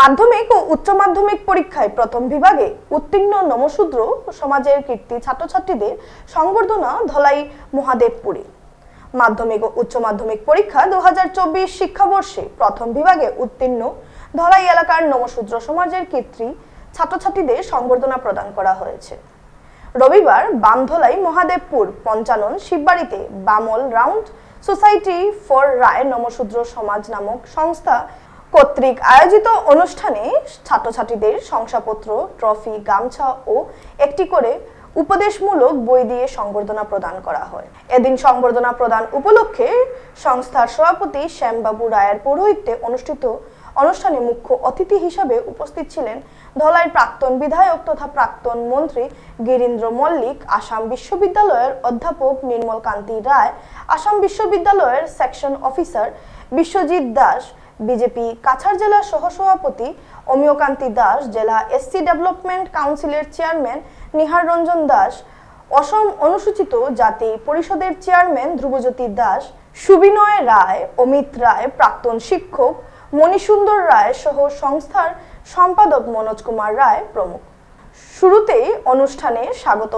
মাধ্যমিক ও উচ্চ মাধ্যমিক পরীক্ষায় প্রথম বিভাগে উত্তীর্ণ নমশূদ্র সমাজের কীর্তি ছাত্রছাত্রীদের সংবর্ধনা ধলাই মহাদেবপুরে। মাধ্যমিক ও উচ্চ মাধ্যমিক পরীক্ষা দু শিক্ষাবর্ষে প্রথম বিভাগে উত্তীর্ণ ধলাই এলাকার নমশূদ্র সমাজের কীর্তি ছাত্রছাত্রীদের সংবর্ধনা প্রদান করা হয়েছে। রবিবার বামধলাই মহাদেবপুর পঞ্চানন শিববাড়িতে বামল round society for Roy Namasudra Samaj নামক সংস্থা কর্তৃক আয়োজিত অনুষ্ঠানে ছাত্রছাত্রীদের শংসাপত্র, ট্রফি, গামছা ও একটি করে উপদেশমূলক বই দিয়ে সংবর্ধনা প্রদান করা হয়। এদিন সংবর্ধনা প্রদান উপলক্ষে সংস্থার সভাপতি শ্যামবাবু রায়ের পৌরোহিত্যে অনুষ্ঠিত অনুষ্ঠানে মুখ্য অতিথি হিসাবে উপস্থিত ছিলেন ধলাইয়ের প্রাক্তন বিধায়ক তথা প্রাক্তন মন্ত্রী গিরীন্দ্র মল্লিক, আসাম বিশ্ববিদ্যালয়ের অধ্যাপক নির্মল কান্তি রায়, আসাম বিশ্ববিদ্যালয়ের section officer Biswajit Das BJP Cachar জেলার সহসভাপতি অমিয়কান্তি দাস, জেলা এসসি ডেভেলপমেন্ট কাউন্সিলের চেয়ারম্যান নিহার রঞ্জন দাস, অসম অনুসূচিত জাতি পরিষদের চেয়ারম্যান ধ্রুবজ্যোতি দাস, সুবিনয় রায়, অমিত রায়, প্রাক্তন শিক্ষক মণিসুন্দর রায় সহ সংস্থার সম্পাদক মনোজ কুমার রায় প্রমুখ। শুরুতেই অনুষ্ঠানে স্বাগত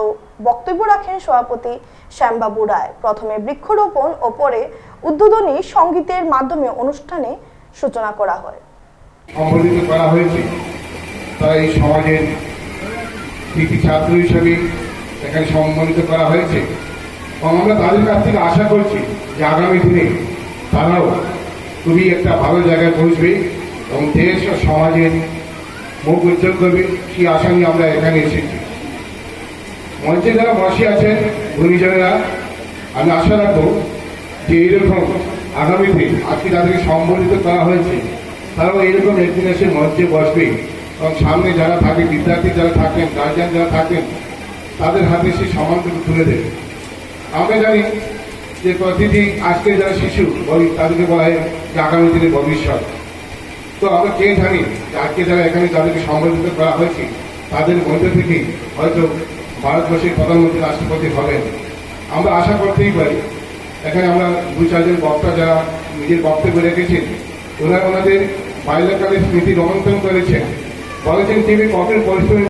বক্তব্য রাখেন সভাপতি শ্যামবাবু রায়। প্রথমে বৃক্ষরোপণ ও পরে উদ্বোধনী সঙ্গীতের মাধ্যমে অনুষ্ঠানে সূচনা করা হয়। সম্বোধিত করা হয়েছে। তারা এই সমাজের কৃতি ছাত্র হিসেবে এখানে সম্মানিত করা হয়েছে। এবং আমরা তাদের কাছ থেকে আশা করছি যে আগামী দিনে তারাও তুমি একটা ভালো জায়গায় পৌঁছবে এবং দেশ ও সমাজের মুখ উজ্জ্বল করবে সেই আশা নিয়ে আমরা এখানে এসেছি। মঞ্চে যারা বসে আছেন, গুণীজনেরা, আমি আশা রাখব যে এইরকম আগামীতে আজকে যাদেরকে সম্বোধিত করা হয়েছে, তারাও একদিন এসে মঞ্চে বসবে। এবং সামনে যারা থাকে বিদ্যার্থী যারা থাকেন গার্জিয়ান যারা থাকেন তাদের হাতে সেই সম্মানটুকু তুলে দেবে। আমরা জানি যে প্রতিটি আজকে যারা শিশু, বলি তাদেরকে বলা হয় যে আগামী দিনের ভবিষ্যৎ। তো আমরা কে জানি যে আজকে যারা এখানে যাদেরকে সম্বোধিত করা হয়েছে, তাদের মধ্যে থেকে হয়তো ভারতবর্ষের প্রধানমন্ত্রী রাষ্ট্রপতি হবেন। আমরা আশা করতেই পারি এখানে আমরা দু চারজন বক্তা যারা নিজের বক্তব্য রেখেছেন, ওনারা ওনাদের বাল্যকালের স্মৃতি রোমন্থন করেছেন। বলেছেন তিনি কঠোর পরিশ্রমের